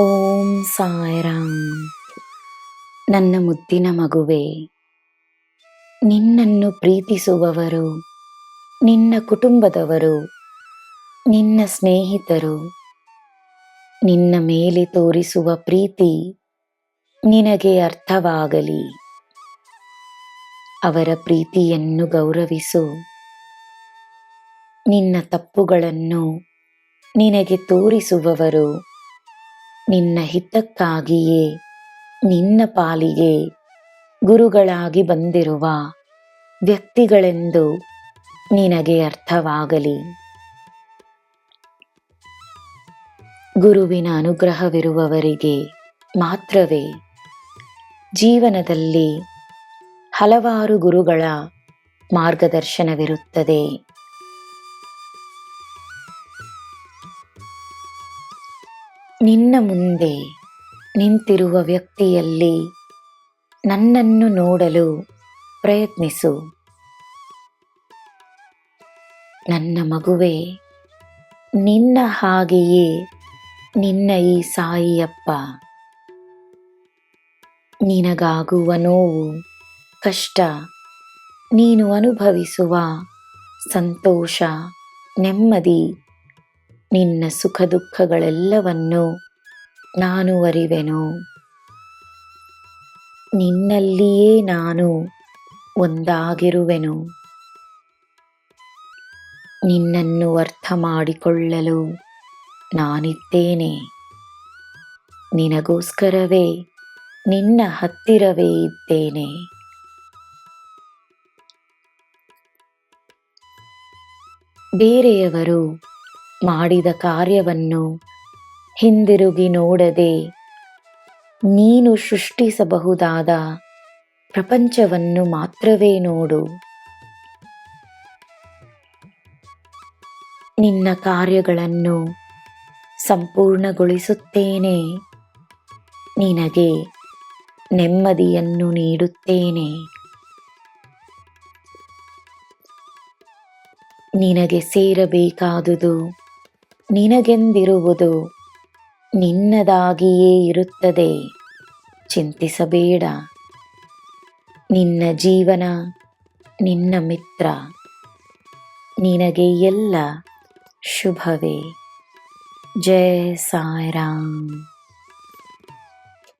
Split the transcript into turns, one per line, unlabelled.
ಓಂ ಸಾಯಿರಾಮ್. ನನ್ನ ಮುದ್ದಿನ ಮಗುವೆ, ನಿನ್ನನ್ನು ಪ್ರೀತಿಸುವವರು, ನಿನ್ನ ಕುಟುಂಬದವರು, ನಿನ್ನ ಸ್ನೇಹಿತರು, ನಿನ್ನ ಮೇಲೆ ತೋರಿಸುವ ಪ್ರೀತಿ ನಿನಗೆ ಅರ್ಥವಾಗಲಿ. ಅವರ ಪ್ರೀತಿಯನ್ನು ಗೌರವಿಸು. ನಿನ್ನ ತಪ್ಪುಗಳನ್ನು ನಿನಗೆ ತೋರಿಸುವವರು ನಿನ್ನ ಹಿತಕ್ಕಾಗಿಯೇ, ನಿನ್ನ ಪಾಲಿಗೆ ಗುರುಗಳಾಗಿ ಬಂದಿರುವ ವ್ಯಕ್ತಿಗಳೆಂದು ನಿನಗೆ ಅರ್ಥವಾಗಲಿ. ಗುರುವಿನ ಅನುಗ್ರಹವಿರುವವರಿಗೆ ಮಾತ್ರವೇ. ಜೀವನದಲ್ಲಿ ಹಲವಾರು ಗುರುಗಳ ಮಾರ್ಗದರ್ಶನವಿರುತ್ತದೆ. ನಿನ್ನ ಮುಂದೆ ನಿಂತಿರುವ ವ್ಯಕ್ತಿಯಲ್ಲಿ ನನ್ನನ್ನು ನೋಡಲು ಪ್ರಯತ್ನಿಸು. ನನ್ನ ಮಗುವೆ, ನಿನ್ನ ಹಾಗೆಯೇ ನಿನ್ನ ಈ ಸಾಯಿಯಪ್ಪ. ನಿನಗಾಗುವ ನೋವು, ಕಷ್ಟ, ನೀನು ಅನುಭವಿಸುವ ಸಂತೋಷ, ನೆಮ್ಮದಿ ನಿನ್ನ ಸುಖ ದುಃಖಗಳೆಲ್ಲವನ್ನು ನಾನು ಅರಿವೆನು. ನಿನ್ನಲ್ಲಿಯೇ ನಾನು ಒಂದಾಗಿರುವೆನು. ನಿನ್ನನ್ನು ಅರ್ಥ ಮಾಡಿಕೊಳ್ಳಲು ನಾನಿದ್ದೇನೆ. ನಿನಗೋಸ್ಕರವೇ ನಿನ್ನ ಹತ್ತಿರವೇ ಇದ್ದೇನೆ. ಬೇರೆಯವರು ಮಾಡಿದ ಕಾರ್ಯವನ್ನು ಹಿಂದಿರುಗಿ ನೋಡದೆ ನೀನು ಸೃಷ್ಟಿಸಬಹುದಾದ ಪ್ರಪಂಚವನ್ನು ಮಾತ್ರವೇ ನೋಡು. ನಿನ್ನ ಕಾರ್ಯಗಳನ್ನು ಸಂಪೂರ್ಣಗೊಳಿಸುತ್ತೇನೆ. ನಿನಗೆ ನೆಮ್ಮದಿಯನ್ನು ನೀಡುತ್ತೇನೆ. ನಿನಗೆ ಸೇರಬೇಕಾದುದು ನಿನಗೆಂದಿರುವುದು ನಿನ್ನದಾಗಿಯೇ ಇರುತ್ತದೆ. ಚಿಂತಿಸಬೇಡ. ನಿನ್ನ ಜೀವನ ನಿನ್ನ ಮಿತ್ರ ನಿನಗೆ ಎಲ್ಲ ಶುಭವೇ. ಜಯ ಸಾಯಿರಾಮ್.